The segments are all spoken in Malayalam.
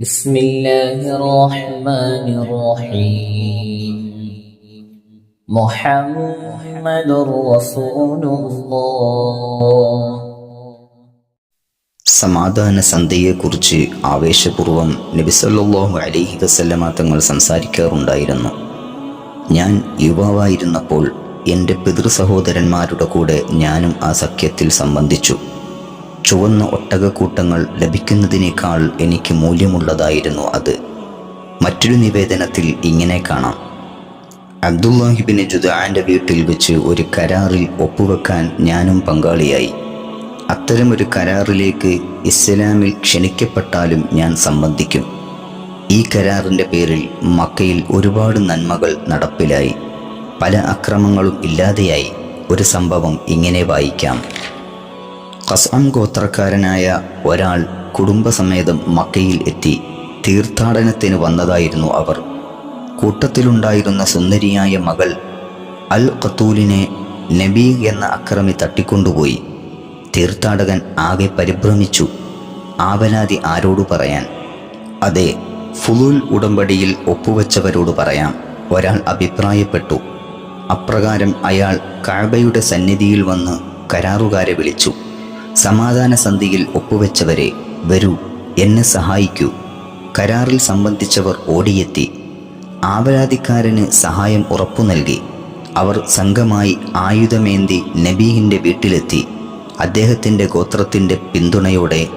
بسم الله الرحمن الرحيم محمد رسول الله സമാധാന സന്ധ്യയെക്കുറിച്ച് ആവേശപൂർവ്വം നബിസല്ലാഹു അലൈഹി വസല്ലമ തങ്ങൾ സംസാരിക്കാറുണ്ടായിരുന്നു ഞാൻ യുവാവായിരുന്നപ്പോൾ എൻ്റെ പിതൃ സഹോദരന്മാരുടെ കൂടെ ഞാനും ആ സഖ്യത്തിൽ സംബന്ധിച്ചു ചുവന്ന ഒട്ടകക്കൂട്ടങ്ങൾ ലഭിക്കുന്നതിനേക്കാൾ എനിക്ക് മൂല്യമുള്ളതായിരുന്നു അത്. മറ്റൊരു നിവേദനത്തിൽ ഇങ്ങനെ കാണാം. അബ്ദുല്ലാഹിബിന് ജുദാന്റെ വീട്ടിൽ വെച്ച് ഒരു കരാറിൽ ഒപ്പുവെക്കാൻ ഞാനും പങ്കാളിയായി. അത്തരമൊരു കരാറിലേക്ക് ഇസ്ലാമിൽ ക്ഷണിക്കപ്പെട്ടാലും ഞാൻ സംബന്ധിക്കും. ഈ കരാറിന്റെ പേരിൽ മക്കയിൽ ഒരുപാട് നന്മകൾ നടപ്പിലായി. പല അക്രമങ്ങളും ഇല്ലാതെയായി ഒരു സംഭവം ഇങ്ങനെ വായിക്കാം. ഖസ്അം ഗോത്രക്കാരനായ ഒരാൾ കുടുംബസമേതം മക്കയിൽ എത്തി തീർത്ഥാടനത്തിന് വന്നതായിരുന്നു അവർ. കൂട്ടത്തിലുണ്ടായിരുന്ന സുന്ദരിയായ മകൾ അൽ ഖത്തൂലിനെ നബി എന്ന അക്രമി തട്ടിക്കൊണ്ടുപോയി. തീർത്ഥാടകൻ ആകെ പരിഭ്രമിച്ചു. ആവലാതി ആരോട് പറയാൻ? അതെ ഫുലൂൽ ഉടമ്പടിയിൽ ഒപ്പുവെച്ചവരോട് പറയാം. ഒരാൾ അഭിപ്രായപ്പെട്ടു. അപ്രകാരം അയാൾ കഅബയുടെ സന്നിധിയിൽ വന്ന് കരാറുകാരെ വിളിച്ചു. സമാധാന സന്ധിയിൽ ഒപ്പുവെച്ചവരെ വരൂ എന്നെ സഹായിക്കൂ. കരാറിൽ സംബന്ധിച്ചവർ ഓടിയെത്തി. ആവരാധിക്കാരന് സഹായം ഉറപ്പു നൽകി. അവർ സംഘമായി ആയുധമേന്തി നബീഹിന്റെ വീട്ടിലെത്തി. അദ്ദേഹത്തിന്റെ ഗോത്രത്തിന്റെ പിന്തുണയോടെ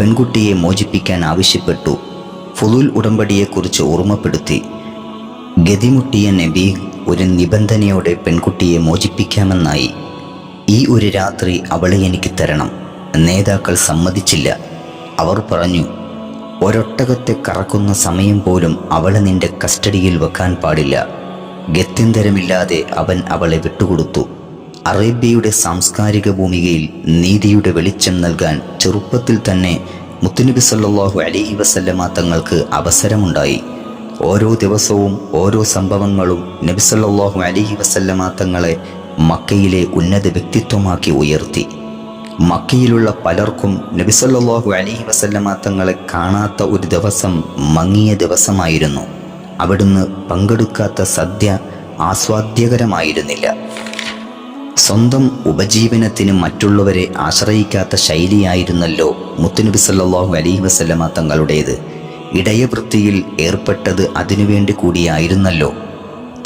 പെൺകുട്ടിയെ മോചിപ്പിക്കാൻ ആവശ്യപ്പെട്ടു. ഫുലുൽ ഉടമ്പടിയെക്കുറിച്ച് ഓർമ്മപ്പെടുത്തി. ഗതിമുട്ടിയ നബി ഒരു നിബന്ധനയോടെ പെൺകുട്ടിയെ മോചിപ്പിക്കാമെന്നായി. ഈ ഒരു രാത്രി അവളെ എനിക്ക് തരണം. നേതാക്കൾ സമ്മതിച്ചില്ല. അവർ പറഞ്ഞു ഒരൊട്ടകത്തെ കറക്കുന്ന സമയം പോലും അവളെ നിന്റെ കസ്റ്റഡിയിൽ വെക്കാൻ പാടില്ല. ഗത്യന്തരമില്ലാതെ അവൻ അവളെ വിട്ടുകൊടുത്തു. അറേബ്യയുടെ സാംസ്കാരിക ഭൂമികയിൽ നീതിയുടെ വെളിച്ചം നൽകാൻ ചെറുപ്പത്തിൽ തന്നെ മുത്തുനബി സല്ലാഹു അലൈഹി വസല്ലമ തങ്ങൾക്ക് അവസരമുണ്ടായി. ഓരോ ദിവസവും ഓരോ സംഭവങ്ങളും നബി സല്ലല്ലാഹു അലൈഹി വസല്ലമ തങ്ങളെ മക്കയിലെ ഉന്നത വ്യക്തിത്വമാക്കി ഉയർത്തി. മക്കയിലുള്ള പലർക്കും നബിസല്ലാഹു അലഹി വസല്ലമ തങ്ങളെ കാണാത്ത ഒരു ദിവസം മങ്ങിയ ദിവസമായിരുന്നു. അവിടുന്ന് പങ്കെടുക്കാത്ത സദ്യ ആസ്വാദ്യകരമായിരുന്നില്ല. സ്വന്തം ഉപജീവനത്തിന് മറ്റുള്ളവരെ ആശ്രയിക്കാത്ത ശൈലിയായിരുന്നല്ലോ മുത്തുനബി സല്ലാഹു അലഹി വസല്ലമ തങ്ങളുടേത്. ഇടയവൃത്തിയിൽ ഏർപ്പെട്ടത് അതിനുവേണ്ടി കൂടിയായിരുന്നല്ലോ.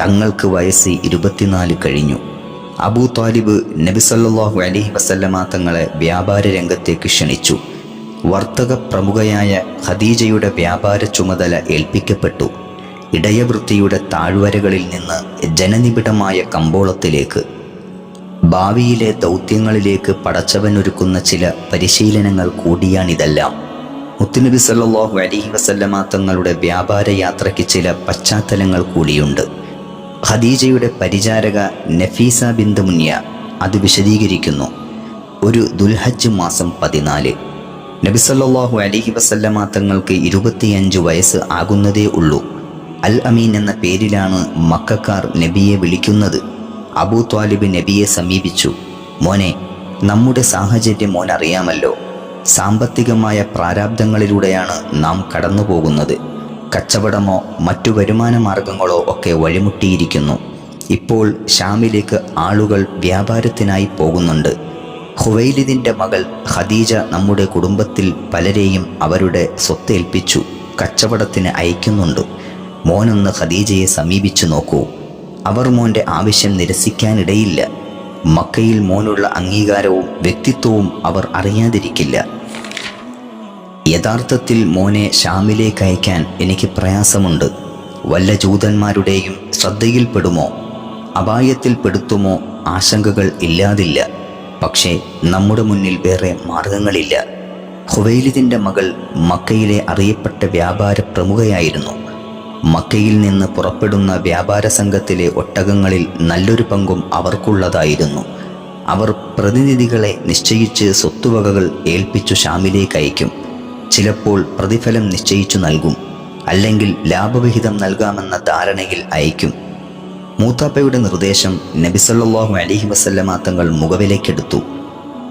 തങ്ങൾക്ക് വയസ്സ് ഇരുപത്തിനാല് കഴിഞ്ഞു. അബൂ താലിബ് നബി സല്ലല്ലാഹു അലൈഹി വസല്ലമ തങ്ങളെ വ്യാപാര രംഗത്തേക്ക് ക്ഷണിച്ചു. വർത്തക പ്രമുഖയായ ഖദീജയുടെ വ്യാപാര ചുമതല ഏൽപ്പിക്കപ്പെട്ടു. ഇടയവൃത്തിയുടെ താഴ്വരകളിൽ നിന്ന് ജനനിബിഡമായ കമ്പോളത്തിലേക്ക് ഭാവിയിലെ ദൗത്യങ്ങളിലേക്ക് പടച്ചവനൊരുക്കുന്ന ചില പരിശീലനങ്ങൾ കൂടിയാണിതെല്ലാം. മുത്തുനബി സല്ലാഹു അലൈഹി വസല്ലമ തങ്ങളുടെ വ്യാപാര യാത്രയ്ക്ക് ചില പശ്ചാത്തലങ്ങൾ കൂടിയുണ്ട്. ഖദീജയുടെ പരിചാരക നഫീസ ബിന്ദു മുന്യ അത് വിശദീകരിക്കുന്നു. ഒരു ദുൽഹജ്ജ് മാസം പതിനാല്. നബിസല്ലാഹു അലൈഹി വസല്ലമ തങ്ങൾക്ക് ഇരുപത്തിയഞ്ച് വയസ്സ് ആകുന്നതേ ഉള്ളൂ. അൽ അമീൻ എന്ന പേരിലാണ് മക്കാർ നബിയെ വിളിക്കുന്നത്. അബൂ ത്വാലിബ് നബിയെ സമീപിച്ചു. മോനെ നമ്മുടെ സാഹചര്യം മോൻ അറിയാമല്ലോ. സാമ്പത്തികമായ പ്രാരാബ്ദങ്ങളിലൂടെയാണ് നാം കടന്നു പോകുന്നത് കച്ചവടമോ മറ്റു വരുമാന മാർഗങ്ങളോ ഒക്കെ വഴിമുട്ടിയിരിക്കുന്നു. ഇപ്പോൾ ഷാമിലേക്ക് ആളുകൾ വ്യാപാരത്തിനായി പോകുന്നുണ്ട്. ഹുവൈലിദിന്റെ മകൾ ഖദീജ നമ്മുടെ കുടുംബത്തിൽ പലരെയും അവരുടെ സ്വത്തേൽപ്പിച്ചു കച്ചവടത്തിന് അയക്കുന്നുണ്ട്. മോനൊന്ന് ഖദീജയെ സമീപിച്ചു നോക്കൂ. അവർ മോന്റെ ആവശ്യം നിരസിക്കാനിടയില്ല. മക്കയിൽ മോനുള്ള അംഗീകാരവും വ്യക്തിത്വവും അവർ അറിയാതിരിക്കില്ല. യഥാർത്ഥത്തിൽ മോനെ ഷാമിലേക്ക് അയക്കാൻ എനിക്ക് പ്രയാസമുണ്ട്. വല്ല ജൂതന്മാരുടെയും ശ്രദ്ധയിൽപ്പെടുമോ? അപായത്തിൽപ്പെടുത്തുമോ ആശങ്കകൾ ഇല്ലാതില്ല. പക്ഷേ നമ്മുടെ മുന്നിൽ വേറെ മാർഗങ്ങളില്ല. ഹുവൈലിദിന്റെ മകൾ മക്കയിലെ അറിയപ്പെട്ട വ്യാപാര പ്രമുഖയായിരുന്നു. മക്കയിൽ നിന്ന് പുറപ്പെടുന്ന വ്യാപാര സംഘത്തിലെ ഒട്ടകങ്ങളിൽ നല്ലൊരു പങ്കും അവർക്കുള്ളതായിരുന്നു. അവർ പ്രതിനിധികളെ നിശ്ചയിച്ച് സ്വത്തുവകകൾ ഏൽപ്പിച്ചു ഷാമിലേക്ക് അയക്കും. ചിലപ്പോൾ പ്രതിഫലം നിശ്ചയിച്ചു നൽകും. അല്ലെങ്കിൽ ലാഭവിഹിതം നൽകാമെന്ന ധാരണയിൽ അയക്കും. മൂത്താപ്പയുടെ നിർദ്ദേശം നബിസല്ലാഹു അലഹി വസല്ലമ തങ്ങൾ മുഖവിലേക്കെടുത്തു.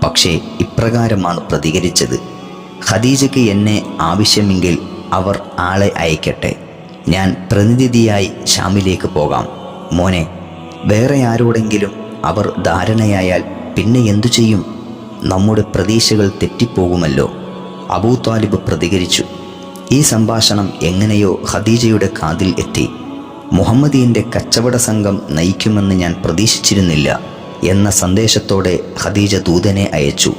പക്ഷേ ഇപ്രകാരമാണ് പ്രതികരിച്ചത്. ഖദീജയ്ക്ക് എന്നെ ആവശ്യമെങ്കിൽ അവർ ആളെ അയക്കട്ടെ. ഞാൻ പ്രതിനിധിയായി ഷാമിലേക്ക് പോകാം. മോനെ വേറെ ആരോടെങ്കിലും അവർ ധാരണയായാൽ പിന്നെ എന്തു ചെയ്യും? നമ്മുടെ പ്രതീക്ഷകൾ തെറ്റിപ്പോകുമല്ലോ. അബൂ താലിബ് പ്രതികരിച്ചു. ഈ സംഭാഷണം എങ്ങനെയോ ഖദീജയുടെ കാതിൽ എത്തി. മുഹമ്മദീന്റെ കച്ചവട സംഘം നയിക്കുമെന്ന് ഞാൻ പ്രതീക്ഷിച്ചിരുന്നില്ല എന്ന സന്ദേശത്തോടെ ഖദീജ ദൂതനെ അയച്ചു.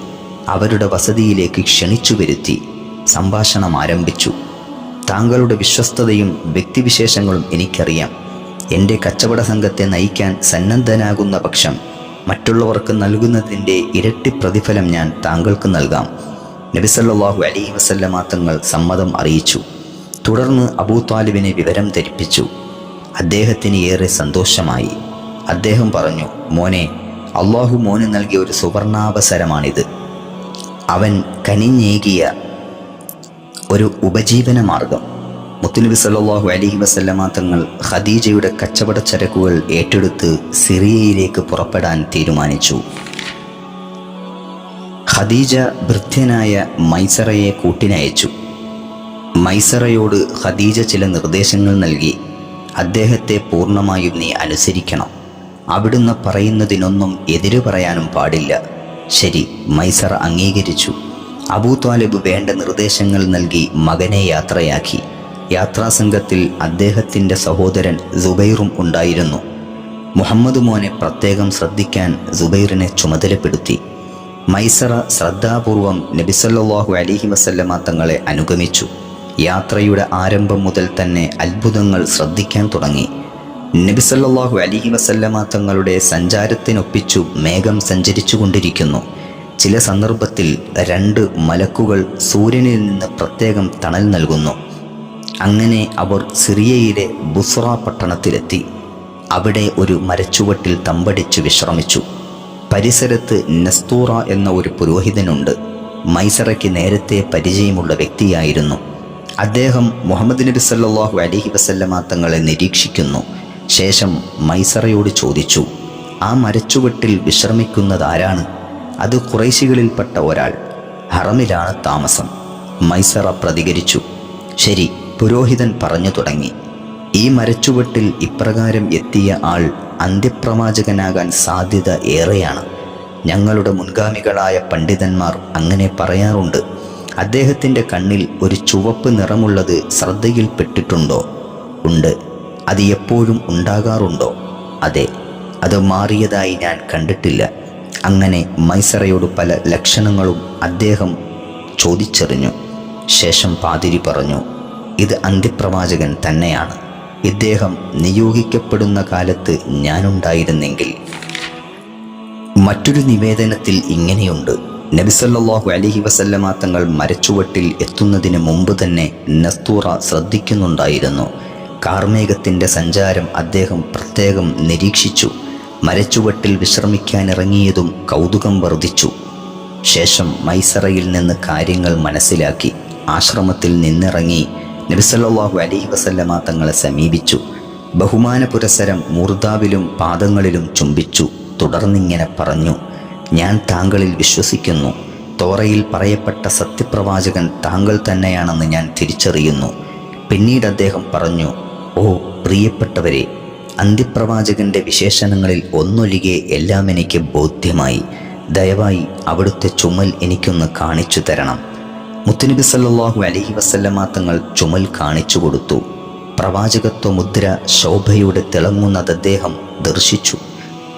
അവരുടെ വസതിയിലേക്ക് ക്ഷണിച്ചു വരുത്തി സംഭാഷണം ആരംഭിച്ചു. താങ്കളുടെ വിശ്വസ്തതയും വ്യക്തിവിശേഷങ്ങളും എനിക്കറിയാം. എന്റെ കച്ചവട സംഘത്തെ നയിക്കാൻ സന്നദ്ധനാകുന്ന പക്ഷം മറ്റുള്ളവർക്ക് നൽകുന്നതിന്റെ ഇരട്ടി പ്രതിഫലം ഞാൻ താങ്കൾക്ക് നൽകാം. നബിസല്ലാഹു അലി വസല്ലമ തങ്ങൾ സമ്മതം അറിയിച്ചു. തുടർന്ന് അബൂ താലിബിനെ വിവരം ധരിപ്പിച്ചു. അദ്ദേഹത്തിന് ഏറെ സന്തോഷമായി. അദ്ദേഹം പറഞ്ഞു മോനെ അള്ളാഹു മോന് നൽകിയ ഒരു സുവർണാവസരമാണിത്. അവൻ കനിഞ്ഞേകിയ ഒരു ഉപജീവന മാർഗം. മുത്തുനബി സല്ലാഹു അലഹി വസല്ലമ തങ്ങൾ ഖദീജയുടെ കച്ചവട ചരക്കുകൾ ഏറ്റെടുത്ത് സിറിയയിലേക്ക് പുറപ്പെടാൻ തീരുമാനിച്ചു. ഖദീജ വൃദ്ധനായ മൈസറയെ കൂട്ടിനയച്ചു. മൈസറയോട് ഖദീജ ചില നിർദ്ദേശങ്ങൾ നൽകി. അദ്ദേഹത്തെ പൂർണമായും നീ അനുസരിക്കണം. അവിടുന്ന് പറയുന്നതിനൊന്നും എതിര് പറയാനും പാടില്ല. ശരി മൈസർ അംഗീകരിച്ചു. അബൂ താലിബ് വേണ്ട നിർദ്ദേശങ്ങൾ നൽകി മകനെ യാത്രയാക്കി. യാത്രാസംഘത്തിൽ അദ്ദേഹത്തിന്റെ സഹോദരൻ സുബൈറും ഉണ്ടായിരുന്നു. മുഹമ്മദ് മോനെ പ്രത്യേകം ശ്രദ്ധിക്കാൻ സുബൈറിനെ ചുമതലപ്പെടുത്തി. മൈസറ ശ്രദ്ധാപൂർവം നബിസല്ലാഹു അലിഹി വസല്ലമ തങ്ങളെ അനുഗമിച്ചു. യാത്രയുടെ ആരംഭം മുതൽ തന്നെ അത്ഭുതങ്ങൾ ശ്രദ്ധിക്കാൻ തുടങ്ങി. നബിസല്ലാഹു അലിഹി വസല്ലമ തങ്ങളുടെ സഞ്ചാരത്തിനൊപ്പിച്ചു മേഘം സഞ്ചരിച്ചു കൊണ്ടിരിക്കുന്നു. ചില സന്ദർഭത്തിൽ രണ്ട് മലക്കുകൾ സൂര്യനിൽ നിന്ന് പ്രത്യേകം തണൽ നൽകുന്നു. അങ്ങനെ അവർ സിറിയയിലെ ബുസ്ര പട്ടണത്തിലെത്തി. അവിടെ ഒരു മരച്ചുവട്ടിൽ തമ്പടിച്ചു വിശ്രമിച്ചു. പരിസരത്ത് നസ്തൂറ എന്ന ഒരു പുരോഹിതനുണ്ട്. മൈസറയ്ക്ക് നേരത്തെ പരിചയമുള്ള വ്യക്തിയായിരുന്നു. അദ്ദേഹം മുഹമ്മദ് നബി സല്ലാഹു അലഹി വസല്ലമ തങ്ങളെ നിരീക്ഷിക്കുന്നു. ശേഷം മൈസറയോട് ചോദിച്ചു ആ മരച്ചുവട്ടിൽ വിശ്രമിക്കുന്നത് ആരാണ്? അത് കുറേശികളിൽപ്പെട്ട ഒരാൾ. ഹറമിലാണ് താമസം. മൈസറ പ്രതികരിച്ചു ശരി. പുരോഹിതൻ പറഞ്ഞു തുടങ്ങി ഈ മരച്ചുവട്ടിൽ ഇപ്രകാരം എത്തിയ ആൾ അന്ത്യപ്രവാചകനാകാൻ സാധ്യത ഏറെയാണ്. ഞങ്ങളുടെ മുൻഗാമികളായ പണ്ഡിതന്മാർ അങ്ങനെ പറയാറുണ്ട്. അദ്ദേഹത്തിന്റെ കണ്ണിൽ ഒരു ചുവപ്പ് നിറമുള്ളത് ശ്രദ്ധയിൽപ്പെട്ടിട്ടുണ്ടോ ഉണ്ട്. അത് എപ്പോഴും ഉണ്ടാകാറുണ്ടോ? അതെ. അത് മാറിയതായി ഞാൻ കണ്ടിട്ടില്ല. അങ്ങനെ മൈസറയോട് പല ലക്ഷണങ്ങളും അദ്ദേഹം ചോദിച്ചറിഞ്ഞു. ശേഷം പാതിരി പറഞ്ഞു ഇത് അന്ത്യപ്രവാചകൻ തന്നെയാണ്. ഇദ്ദേഹം നിയോഗിക്കപ്പെടുന്ന കാലത്ത് ഞാനുണ്ടായിരുന്നെങ്കിൽ. മറ്റൊരു നിവേദനത്തിൽ ഇങ്ങനെയുണ്ട്. നബിസല്ലാഹു അലഹി വസല്ലമ തങ്ങൾ മരച്ചുവട്ടിൽ എത്തുന്നതിന് മുമ്പ് തന്നെ നസ്തൂറ ശ്രദ്ധിക്കുന്നുണ്ടായിരുന്നു. കാർമേഘത്തിന്റെ സഞ്ചാരം അദ്ദേഹം പ്രത്യേകം നിരീക്ഷിച്ചു. മരച്ചുവട്ടിൽ വിശ്രമിക്കാനിറങ്ങിയതും കൗതുകം വർദ്ധിച്ചു. ശേഷം മൈസറയിൽ നിന്ന് കാര്യങ്ങൾ മനസ്സിലാക്കി. ആശ്രമത്തിൽ നിന്നിറങ്ങി നബിസല്ലാഹു അലൈഹി വസല്ലമ തങ്ങളെ സമീപിച്ചു. ബഹുമാന പുരസരം മൂർദാവിലും പാദങ്ങളിലും ചുംബിച്ചു. തുടർന്നിങ്ങനെ പറഞ്ഞു. ഞാൻ താങ്കളിൽ വിശ്വസിക്കുന്നു. തോറയിൽ പറയപ്പെട്ട സത്യപ്രവാചകൻ താങ്കൾ തന്നെയാണെന്ന് ഞാൻ തിരിച്ചറിയുന്നു. പിന്നീട് അദ്ദേഹം പറഞ്ഞു ഓ പ്രിയപ്പെട്ടവരെ അന്ത്യപ്രവാചകന്റെ വിശേഷണങ്ങളിൽ ഒന്നൊഴികെ എല്ലാം എനിക്ക് ബോധ്യമായി. ദയവായി അവിടുത്തെ ചുമൽ എനിക്കൊന്ന് കാണിച്ചു തരണം. മുത്തുനബി സല്ലാഹു അലഹി വസല്ലമ തങ്ങൾ ചുമൽ കാണിച്ചു കൊടുത്തു. പ്രവാചകത്വ മുദ്ര ശോഭയുടെ തിളങ്ങുന്നത് അദ്ദേഹം ദർശിച്ചു.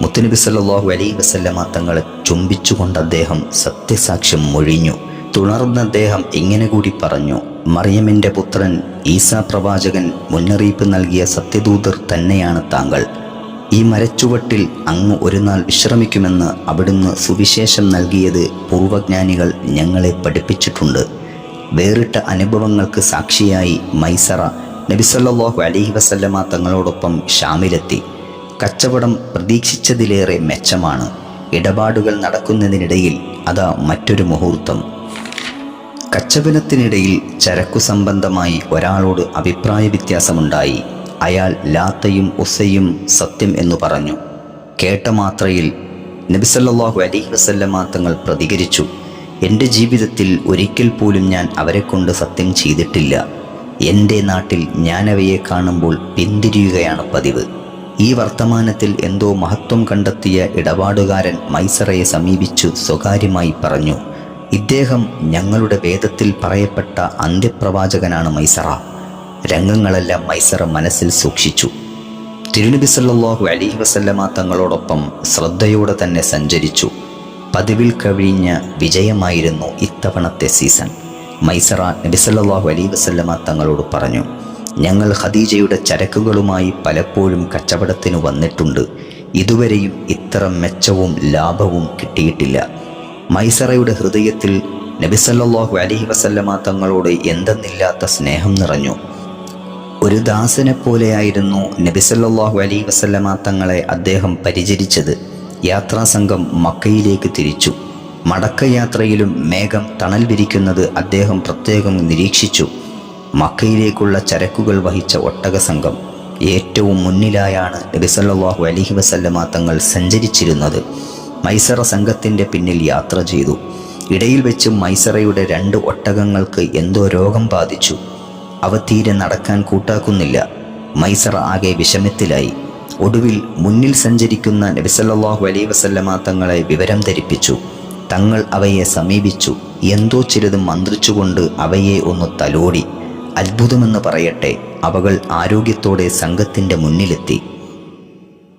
മുത്തുനബി സല്ലാഹു അലൈ വസല്ലമ തങ്ങളെ ചുംബിച്ചുകൊണ്ട് അദ്ദേഹം സത്യസാക്ഷ്യം മൊഴിഞ്ഞു. തുണർന്ന അദ്ദേഹം ഇങ്ങനെ കൂടി പറഞ്ഞു മറിയമിന്റെ പുത്രൻ ഈസാ പ്രവാചകൻ മുന്നറിയിപ്പ് നൽകിയ സത്യദൂതർ തന്നെയാണ് താങ്കൾ. ഈ മരച്ചുവട്ടിൽ അങ്ങ് ഒരു നാൾ വിശ്രമിക്കുമെന്ന് അവിടുന്ന് സുവിശേഷം നൽകിയത് പൂർവജ്ഞാനികൾ ഞങ്ങളെ പഠിപ്പിച്ചിട്ടുണ്ട്. വേറിട്ട അനുഭവങ്ങൾക്ക് സാക്ഷിയായി മൈസറ നബിസല്ലാഹു അലഹി വസല്ലമ തങ്ങളോടൊപ്പം ഷാമിലെത്തി. കച്ചവടം പ്രതീക്ഷിച്ചതിലേറെ മെച്ചമാണ്. ഇടപാടുകൾ നടക്കുന്നതിനിടയിൽ അതാ മറ്റൊരു മുഹൂർത്തം. കച്ചവടത്തിനിടയിൽ ചരക്കു സംബന്ധമായി ഒരാളോട് അഭിപ്രായ വ്യത്യാസമുണ്ടായി. അയാൾ ലാത്തയും ഉസയും സത്യം എന്നു പറഞ്ഞു. കേട്ട മാത്രയിൽ നബിസല്ലാഹു അലൈഹി വസല്ലമ തങ്ങൾ പ്രതികരിച്ചു. എന്റെ ജീവിതത്തിൽ ഒരിക്കൽ പോലും ഞാൻ അവരെക്കൊണ്ട് സത്യം ചെയ്തിട്ടില്ല. എന്റെ നാട്ടിൽ ഞാനവയെ കാണുമ്പോൾ പിന്തിരിയുകയാണ് പതിവ്. ഈ വർത്തമാനത്തിൽ എന്തോ മഹത്വം കണ്ടെത്തിയ ഇടപാടുകാരൻ മൈസറയെ സമീപിച്ചു സ്വകാര്യമായി പറഞ്ഞു ഇദ്ദേഹം ഞങ്ങളുടെ വേദത്തിൽ പറയപ്പെട്ട അന്ത്യപ്രവാചകനാണ് മൈസറ. രംഗങ്ങളെല്ലാം മൈസറ മനസ്സിൽ സൂക്ഷിച്ചു. തിരുനബി സല്ലാഹു അലി വസല്ലമ തങ്ങളോടൊപ്പം ശ്രദ്ധയോടെ തന്നെ സഞ്ചരിച്ചു. പതിവിൽ കഴിഞ്ഞ വിജയമായിരുന്നു ഇത്തവണത്തെ സീസൺ മൈസറ നബിസല്ലാഹു അലി വസല്ലമ തങ്ങളോട് പറഞ്ഞു. ഞങ്ങൾ ഖദീജയുടെ ചരക്കുകളുമായി പലപ്പോഴും കച്ചവടത്തിന് വന്നിട്ടുണ്ട്. ഇതുവരെയും ഇത്ര മെച്ചവും ലാഭവും കിട്ടിയിട്ടില്ല. മൈസറയുടെ ഹൃദയത്തിൽ നബിസല്ലാഹു അലഹി വസല്ലമ തങ്ങളോട് എന്തെന്നില്ലാത്ത സ്നേഹം നിറഞ്ഞു. ഒരു ദാസനെ പോലെയായിരുന്നു നബിസല്ലാഹു അലൈഹി വസല്ലമ തങ്ങളെ അദ്ദേഹം പരിചരിച്ചത്. യാത്രാസംഘം മക്കയിലേക്ക് തിരിച്ചു. മടക്കയാത്രയിലും മേഘം തണൽ വിരിക്കുന്നത് അദ്ദേഹം പ്രത്യേകം നിരീക്ഷിച്ചു. മക്കയിലേക്കുള്ള ചരക്കുകൾ വഹിച്ച ഒട്ടക സംഘം ഏറ്റവും മുന്നിലായാണ് നബിസല്ലാഹു അലഹി വസല്ലമ തങ്ങൾ സഞ്ചരിച്ചിരുന്നത്. മൈസറ സംഘത്തിന്റെ പിന്നിൽ യാത്ര ചെയ്തു. ഇടയിൽ വെച്ച് മൈസറയുടെ രണ്ട് ഒട്ടകങ്ങൾക്ക് എന്തോ രോഗം ബാധിച്ചു. അവ തീരെ നടക്കാൻ കൂട്ടാക്കുന്നില്ല. മൈസറ ആകെ വിഷമത്തിലായി. ഒടുവിൽ മുന്നിൽ സഞ്ചരിക്കുന്ന നബിസല്ലാഹു അലൈ വസല്ലമ തങ്ങളെ വിവരം ധരിപ്പിച്ചു. തങ്ങൾ അവയെ സമീപിച്ചു. എന്തോ ചിലത് മന്ത്രിച്ചുകൊണ്ട് അവയെ ഒന്ന് തലോടി. അത്ഭുതമെന്ന് പറയട്ടെ അവകൾ ആരോഗ്യത്തോടെ സംഘത്തിന്റെ മുന്നിലെത്തി.